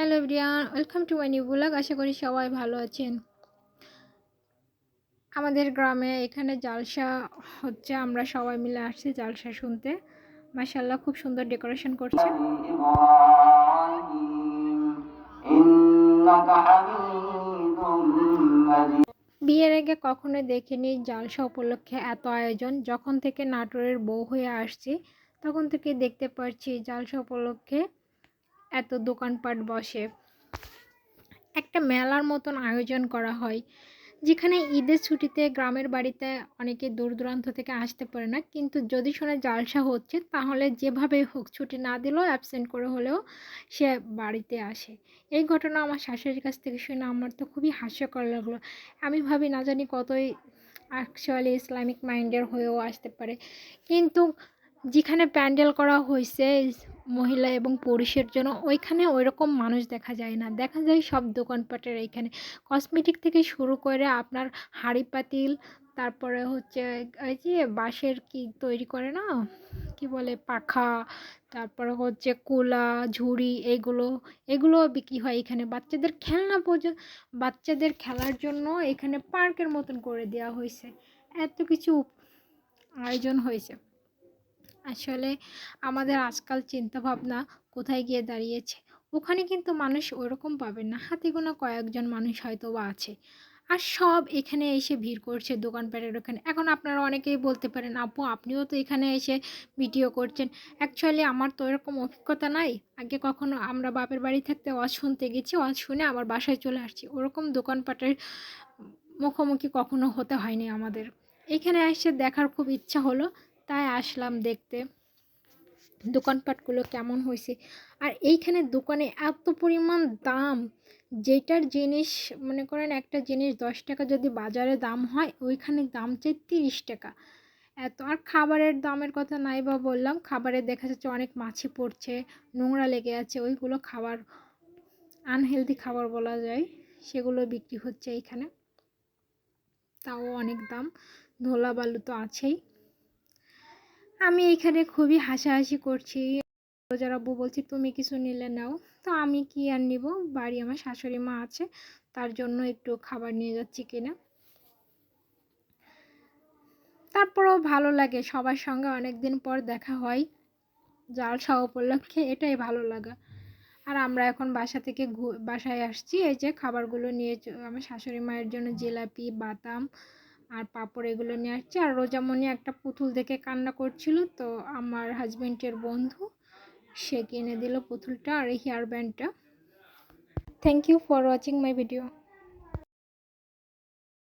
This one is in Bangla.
Hello everyone welcome to my new blog আশা করি সবাই ভালো আছেন। আমাদের গ্রামে এখানে জালসা হচ্ছে, আমরা সবাই মিলে আসছি জালসা শুনতে। মাসাল্লাহ খুব সুন্দর ডেকোরেশন করছে। বিয়ের আগে কখনো দেখিনি জালসা উপলক্ষে এত আয়োজন। যখন থেকে নাটোরের বউ হয়ে আসছি, তখন থেকে দেখতে পাচ্ছি জালসা উপলক্ষে এত দোকানপাট বসে। একটা মেলার মতন আয়োজন করা হয়, যেখানে ঈদের ছুটিতে গ্রামের বাড়িতে অনেকে দূর দূরান্ত থেকে আসতে পারে না। কিন্তু যদি শোনে জালসা হচ্ছে, তাহলে যেভাবে হোক ছুটি না দিলেও অ্যাবসেন্ট করে হলেও সে বাড়িতে আসে। এই ঘটনা আমার শাশুড়ির কাছ থেকে শুনে আমার তো খুবই হাস্যকর লাগল। আমি ভাবি না জানি কতই অ্যাকচুয়ালি ইসলামিক মাইন্ডের হয়েও আসতে পারে। কিন্তু যেখানে প্যান্ডেল করা হয়েছে মহিলা এবং পুরুষের জন্য, ওইখানে ওইরকম মানুষ দেখা যায় না। দেখা যায় সব দোকানপাটের এইখানে। কসমেটিক থেকে শুরু করে আপনার হাঁড়ি পাতিল, তারপরে হচ্ছে ওই যে বাঁশের কি তৈরি করে না? কি বলে, পাখা, তারপরে হচ্ছে কুলা, ঝুড়ি, এগুলো এগুলো বিক্রি হয় এখানে। বাচ্চাদের খেলনা পর্যন্ত বাচ্চাদের খেলার জন্য এখানে পার্কের মতন করে দেওয়া হয়েছে এত কিছু আয়োজন হয়েছে আসলে আমাদের আজকাল চিন্তাভাবনা কোথায় গিয়ে দাঁড়িয়েছে? ওখানে কিন্তু মানুষ ওরকম পাবেন না। হাতে গোনা কয়েকজন মানুষ হয়তো বা আছে। আর সব এখানে এসে ভিড় করছে দোকানপাটের ওখানে। এখন আপনারা অনেকেই বলতে পারেন, আপু, আপনিও তো এখানে এসে ভিডিও করছেন। অ্যাকচুয়ালি আমার তো এরকম অভিজ্ঞতা নাই। আগে কখনো আমরা বাপের বাড়ি থাকতে ওয়াজ শুনতে গেছি, ওয়াজ শুনে আবার বাসায় চলে আসছি। ওরকম দোকানপাটের মুখোমুখি কখনো হতে হয়নি আমাদের। এখানে এসে দেখার খুব ইচ্ছা হলো তাই আসলাম দেখতে। দোকানপাটগুলো কেমন হয়েছে? আর এইখানে দোকানে এত পরিমাণ দাম, যেটার জিনিস, মনে করেন একটা জিনিস দশ টাকা যদি বাজারে দাম হয়, ওইখানে দাম চাই তিরিশ টাকা। এত, আর খাবারের দামের কথা নাই বা বললাম, খাবারে দেখা যাচ্ছে অনেক মাছি পড়ছে, নোংরা লেগে আছে, ওইগুলো খাবার আনহেলদি খাবার বলা যায়, সেগুলো বিক্রি হচ্ছে এইখানে। তাও অনেক দাম ধোলা বালু তো আছেই। আমি এখানে খুবই হাসাহাসি করছি। রোজার আব্বু বলছি, তুমি কিছু নিলে নাও। তো আমি কি আর নিব? বাড়ি আমার শাশুড়ি মা আছে, তার জন্য একটু খাবার নিয়ে যাচ্ছি কিনা। তারপরেও ভালো লাগে, সবার সঙ্গে অনেক দিন পর দেখা হয়। জাল সহ উপলক্ষে এটাই ভালো লাগা। আর আমরা এখন বাসা থেকে বাসায় আসছি, এই যে খাবারগুলো নিয়ে আমার শাশুড়ি মায়ের জন্য জিলাপি, বাদাম আর পাঁপড় এগুলো নিয়ে আসছে। আর রোজামণি একটা পুতুল দেখে কান্না করছিল। তো আমার হাজব্যান্ডের বন্ধু, সে কিনে দিল পুতুলটা আর এই hair ব্যান্ডটা thank you for watching my video